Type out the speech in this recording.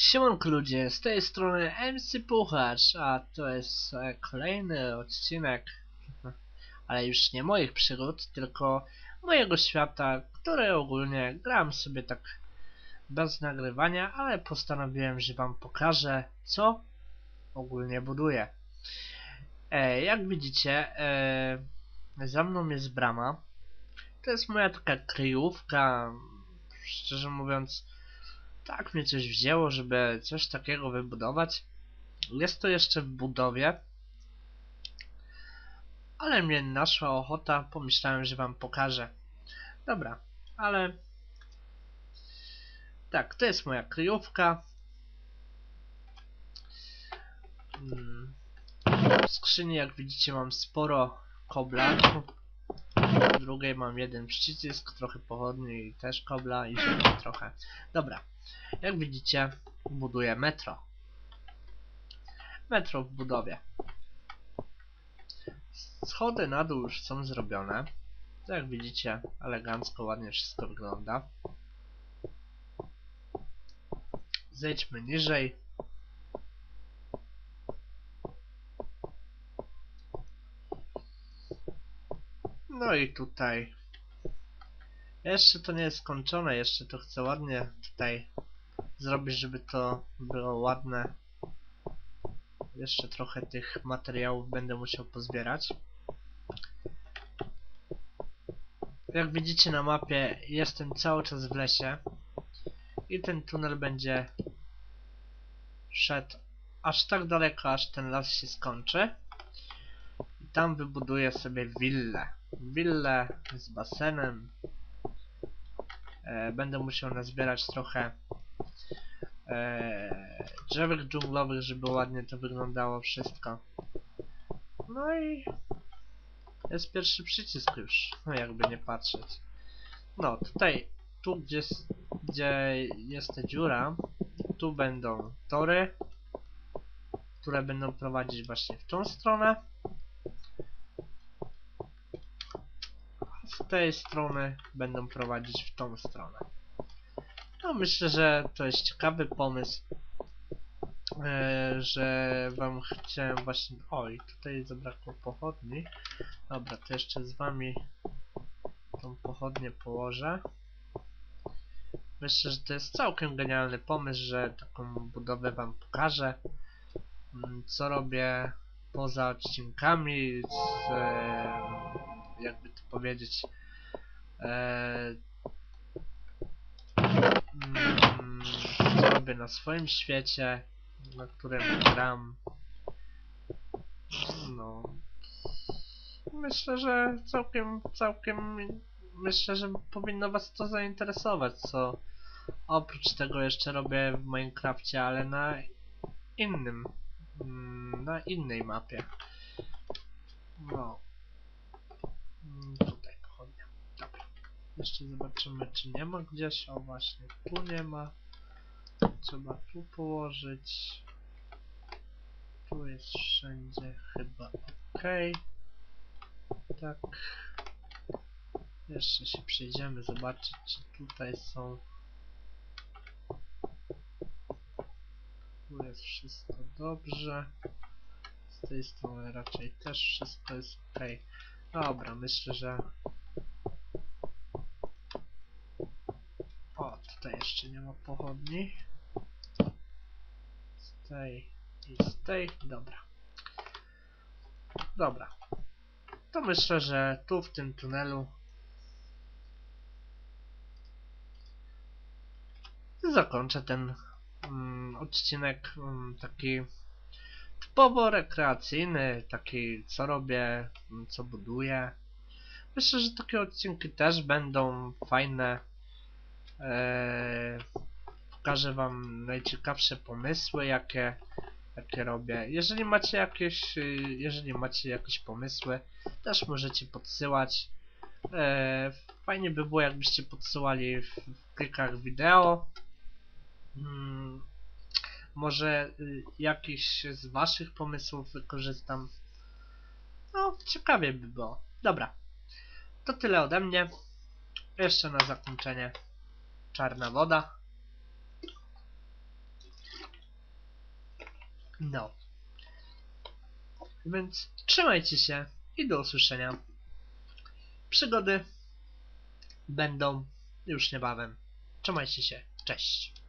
Siemanko ludzie, z tej strony MC Puchacz, a to jest e, kolejny odcinek, ale już nie moich przygód, tylko mojego świata, który ogólnie gram sobie tak bez nagrywania, ale postanowiłem, że wam pokażę, co ogólnie buduję. E, jak widzicie, e, za mną jest brama. To jest moja taka kryjówka, szczerze mówiąc, tak mnie coś wzięło, żeby coś takiego wybudować. Jest to jeszcze w budowie. Ale mnie naszła ochota, pomyślałem, że wam pokażę. Dobra, ale... Tak, to jest moja kryjówka. Mm. W skrzyni, jak widzicie, mam sporo kobla. W drugiej mam jeden przycisk, trochę pochodni i też kobla i trochę. Dobra, jak widzicie, buduję metro. Metro w budowie. Schody na dół już są zrobione. Jak widzicie, elegancko, ładnie wszystko wygląda. Zejdźmy niżej. No i tutaj. Jeszcze to nie jest skończone, jeszcze to chcę ładnie tutaj zrobić, żeby to było ładne. Jeszcze trochę tych materiałów będę musiał pozbierać. Jak widzicie na mapie, jestem cały czas w lesie. I ten tunel będzie szedł aż tak daleko, aż ten las się skończy. I tam wybuduję sobie willę. Willę z basenem. E, będę musiał nazbierać trochę e, drzewek dżunglowych, żeby ładnie to wyglądało wszystko. No i jest pierwszy przycisk już, no jakby nie patrzeć. No tutaj, tu gdzie, gdzie jest ta dziura, tu będą tory, które będą prowadzić właśnie w tą stronę. A z tej strony będą prowadzić w tą stronę. No myślę, że to jest ciekawy pomysł, e, że wam chciałem właśnie... Oj, tutaj zabrakło pochodni. Dobra, to jeszcze z wami tą pochodnię położę. Myślę, że to jest całkiem genialny pomysł, że taką budowę wam pokażę. Mm, Co robię poza odcinkami, z, e, jakby to powiedzieć, e, mm, na swoim świecie, na którym gram. No. Myślę, że całkiem, całkiem, myślę, że powinno was to zainteresować, co oprócz tego jeszcze robię w Minecrafcie, ale na innym, mm, na innej mapie. No. Mm, Tutaj pochodnia. Dobra. Jeszcze zobaczymy, czy nie ma gdzieś. O właśnie, tu nie ma. Trzeba tu położyć. Tu jest wszędzie chyba ok. Tak. Jeszcze się przejdziemy, zobaczyć, czy tutaj są. Tu jest wszystko dobrze. Z tej strony raczej też wszystko jest ok. Dobra, myślę, że O, tutaj jeszcze nie ma pochodni. Z tej i z tej. Dobra. Dobra. To myślę, że tu w tym tunelu zakończę ten mm, odcinek mm, taki typowo rekreacyjny, taki co robię, co buduję. Myślę, że takie odcinki też będą fajne. Eee, pokażę wam najciekawsze pomysły, jakie, jakie robię. Jeżeli macie jakieś, y, jeżeli macie jakieś pomysły, też możecie podsyłać. Eee, fajnie by było, jakbyście podsyłali w, w plikach wideo. Hmm, może y, jakiś z waszych pomysłów wykorzystam. No, ciekawie by było. Dobra. To tyle ode mnie. Jeszcze na zakończenie czarna woda. No. Więc trzymajcie się i do usłyszenia. Przygody będą już niebawem. Trzymajcie się. Cześć.